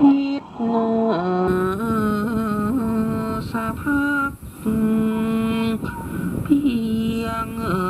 คิดเนอสะพักเพียงเออ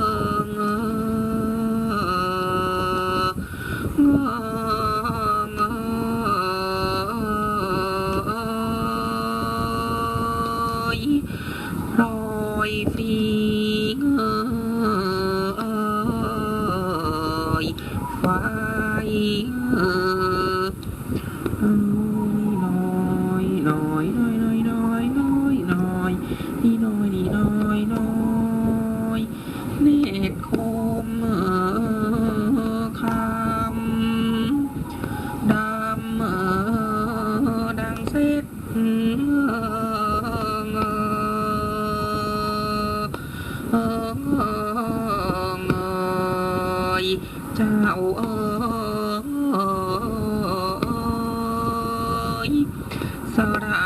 ไฟเออน้อยน้อยน้อยน้อยน้อยน้อยน้อยนี่น้อยนี่น้อยน้อยเนตรคมเออคำดำเออดังเซ็ด สระ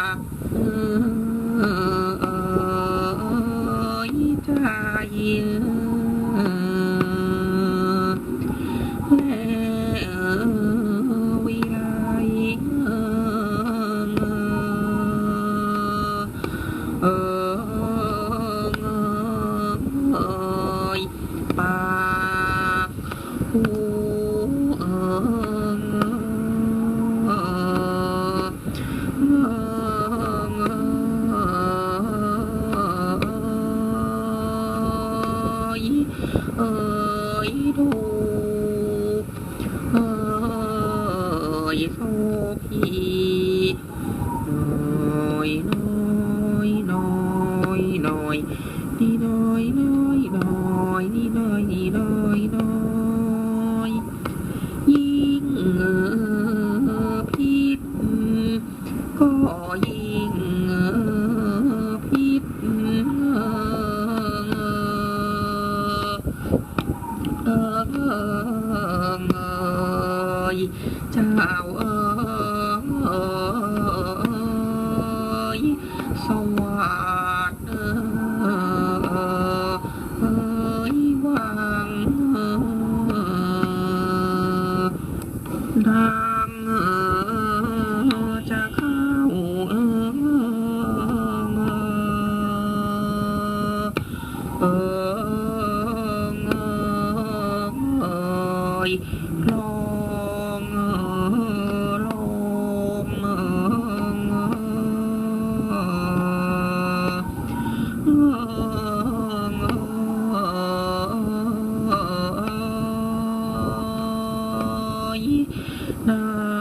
ơi đủ ơi số khi nói nói nói nói, đi nói nói nói, đi nói đi nói nói. Nhưng ở biết เจ้าเอยสวัสดิ์ยวังดามจะเข้าเอ๋ยลอ No.